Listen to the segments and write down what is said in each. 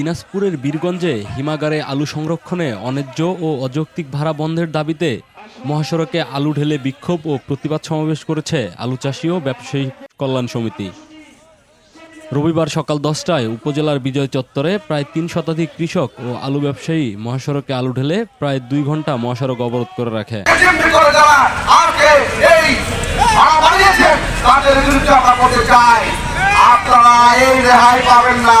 দিনাজপুরের বীরগঞ্জে হিমাগারে আলু সংরক্ষণে অন্যায্য ও অযৌক্তিক ভাড়া বন্ধের দাবিতে মহাসড়কে আলু ঢেলে বিক্ষোভ ও প্রতিবাদ সমাবেশ করেছে আলু চাষী ও ব্যবসায়ী কল্যাণ সমিতি। রবিবার সকাল দশটায় উপজেলার বিজয় চত্বরে প্রায় তিন শতাধিক কৃষক ও আলু ব্যবসায়ী মহাসড়কে আলু ঢেলে প্রায় দুই ঘণ্টা মহাসড়ক অবরোধ করে রাখে। আপনারা এই রেহাই পাবেন না।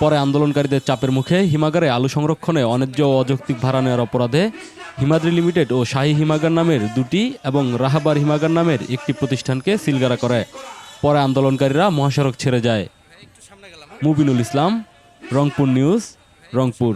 পরে আন্দোলনকারীদের চাপের মুখে হিমাগারে আলু সংরক্ষণে অন্যায্য ও অযৌক্তিক ভাড়া নেওয়ার অপরাধে হিমাদ্রি লিমিটেড ও শাহী হিমাগার নামের দুটি এবং রাহাবার হিমাগার নামের একটি প্রতিষ্ঠানকে সিলগারা করে। পরে আন্দোলনকারীরা মহাসড়ক ছেড়ে যায়। মুবিনুল ইসলাম, রংপুর নিউজ, রংপুর।